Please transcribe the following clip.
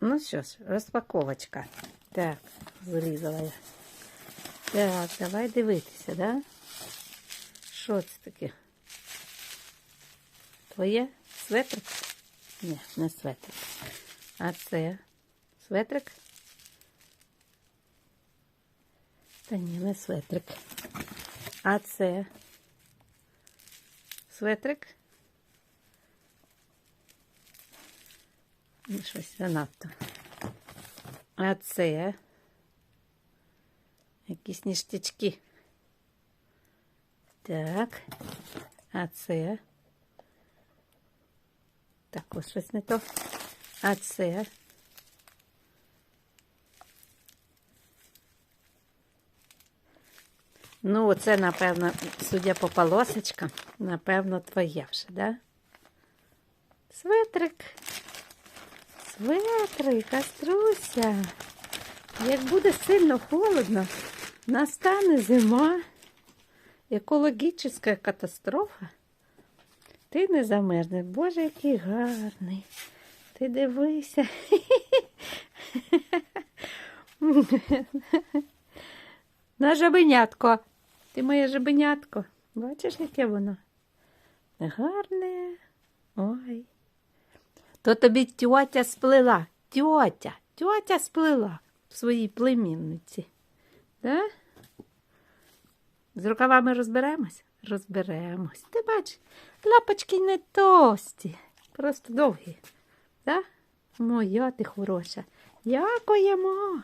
Ну що ж, розпаковочка. Так, зрізала я. Так, давай дивитися, да? Що це таке? Твоє светрик? Ні, не светрик. А це светрик? Та ні, не светрик. А це светрик? Ну, щось занадто. А це якісь ніштячки. Так. А це також щось не то. А це Ну, оце, напевно, судя по полосочкам, напевно, твоє вже, да? Светрик. Светрик, Аструся. Як буде сильно холодно, настане зима, екологічна катастрофа. Ти не замерзнеш. Боже, який гарний. Ти дивися. На жабенятко. Ти моє жабенятко. Бачиш, яке воно? Гарне. Ой. То тобі тьотя сплила, Тьотя, тьотя сплила в своїй племінниці. Да? З рукавами розберемось? Розберемось. Ти бач, лапочки не тості, просто довгі. Да? Моя ти хороша. Дякуємо.